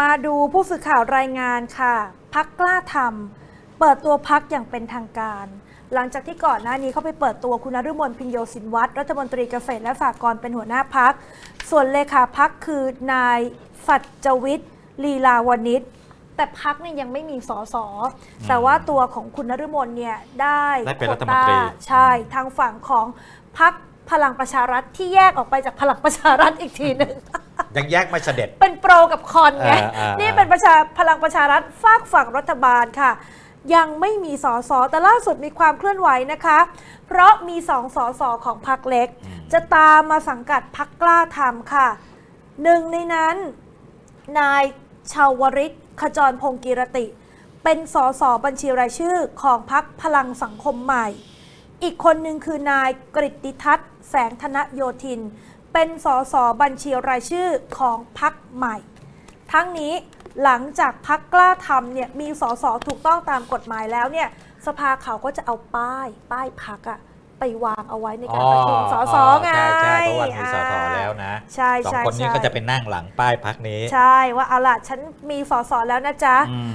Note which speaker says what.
Speaker 1: มาดูผู้สื่อข่าวรายงานค่ะพักกล้าทำเปิดตัวพักอย่างเป็นทางการ หลังจากที่ก่อนหน้านี้เขาไปเปิดตัวคุณนฤมลพินโยสินวัตรรัฐมนตรีเกษตรและสหกรณ์เป็นหัวหน้าพัก ส่วนเลขาพักคือนายสัจวิทย์ลีลาวนิชแต่พักเนี่ยยังไม่มีสอสอแต่ว่าตัวของคุณนฤมลเนี่ยได้
Speaker 2: ได้เป็น
Speaker 1: โคว
Speaker 2: รัฐมนตรี
Speaker 1: ต้าใช่ทางฝั่งของพักพลังประชารัฐที่แยกออกไปจากพลังประชารัฐอีกทีหนึ่ง
Speaker 2: ยังแยกไม่เสด็จ
Speaker 1: เป็นโปรกับคอนไง
Speaker 2: อ่าอ่า
Speaker 1: นี่เป็นประชาพลังประชารัฐฝากฝั่งรัฐบาลค่ะ ยังไม่มีสอสอแต่ล่าสุดมีความเคลื่อนไหวนะคะ เพราะมีสองสอสอของพรรคเล็ก จะตามมาสังกัดพักกล้าทำค่ะ หนึ่งในนั้นนายชาวริตขจรพงศ์กีรติ เป็นสอสอบัญชีรายชื่อของพักพลังสังคมใหม่ อีกคนหนึ่งคือนายกริตติทัศน์แสงธนโยธิน เป็นสอสอบัญชีรายชื่อของพักใหม่ ทั้งนี้หลังจากพักกล้าทำเนี่ยมีสอสอถูกต้องตามกฎหมายแล้วเนี่ยสภาเขาก็จะเอาป้าย ป้ายพักอะไปวางเอาไว้ในการประชุมสอสอไง
Speaker 2: ใช่ใช่เพราะว่ามีสส
Speaker 1: อ่า
Speaker 2: แล้วนะ
Speaker 1: ใช่
Speaker 2: สอง
Speaker 1: ใช่
Speaker 2: คนนี้
Speaker 1: ใช่
Speaker 2: ก็จะเป็นนั่งหลังป้ายพักนี้
Speaker 1: ใช่ว่าเอาล่ะฉันมีสอสอแล้วนะจ๊ะ
Speaker 2: อืม